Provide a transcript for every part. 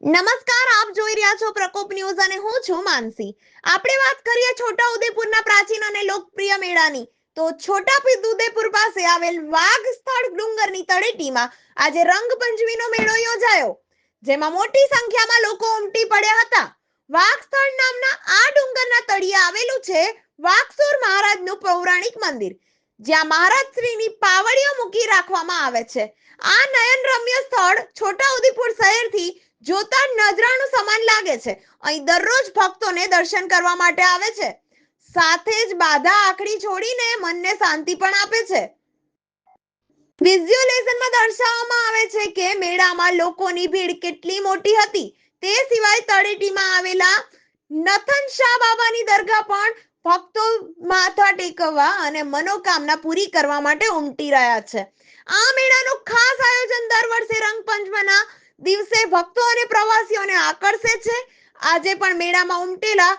નમસ્કાર, આપ જોઈ રહ્યા છો પ્રકોપ ન્યૂઝ અને હું છું માનસી. આપણે વાત કરીએ છોટા ઉદેપુરના પ્રાચીન અને લોકપ્રિય મેળાની. તો છોટા ઉદેપુર પાસે આવેલ વાઘ સ્થળ ડુંગરની તળેટીમાં આજે રંગપંચમીનો મેળો યોજાયો. જેમાં મોટી સંખ્યામાં લોકો ઉમટી પડ્યા હતા. વાઘ સ્થળ નામના આ ડુંગરના તળિયે આવેલું છે વાઘસુર મહારાજનું પૌરાણિક મંદિર, જ્યાં મહારાજ શ્રીની પાવડીઓ મૂકી રાખવામાં આવે છે. આ નયન રમ્ય સ્થળ છોટા ઉદેપુર શહેરથી જોતા જ નજરાણું સમાન લાગે છે. અહીં દરરોજ ભક્તોને દર્શન કરવા માટે આવે છે. સાથે જ બાધા આખડી છોડીને મનને શાંતિ પણ આપે છે. વિઝ્યુઅલાઇઝેશનમાં દર્શાવવામાં આવે છે કે મેળામાં લોકોની ભીડ કેટલી મોટી હતી. તે સિવાય તળેટીમાં આવેલા નથન શાહ બાબાની દરગાહ પણ ભક્તો માથા ટેકવવા અને મનોકામના પૂરી કરવા માટે ઉમટી રહ્યા છે. આ મેળાનું ખાસ આયોજન દર વર્ષે રંગપંચમના દિવસે ભક્તો અને પ્રવાસીઓને આકર્ષે છે. આજે પણ મેળામાં ઉમટેલા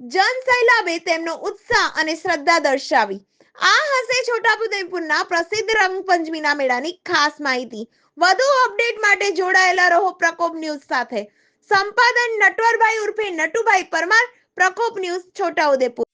જન સૈલાબે તેમનો ઉત્સાહ અને શ્રદ્ધા દર્શાવી. આ હશે છોટાઉદેપુરના પ્રસિદ્ધ રંગપંચમીના મેળાની ખાસ માહિતી. વધુ અપડેટ માટે જોડાયેલા રહો પ્રકોપ ન્યૂઝ સાથે. સંપાદન નટવરભાઈ ઉર્ફે નટુભાઈ પરમાર, પ્રકોપ ન્યૂઝ છોટાઉદેપુર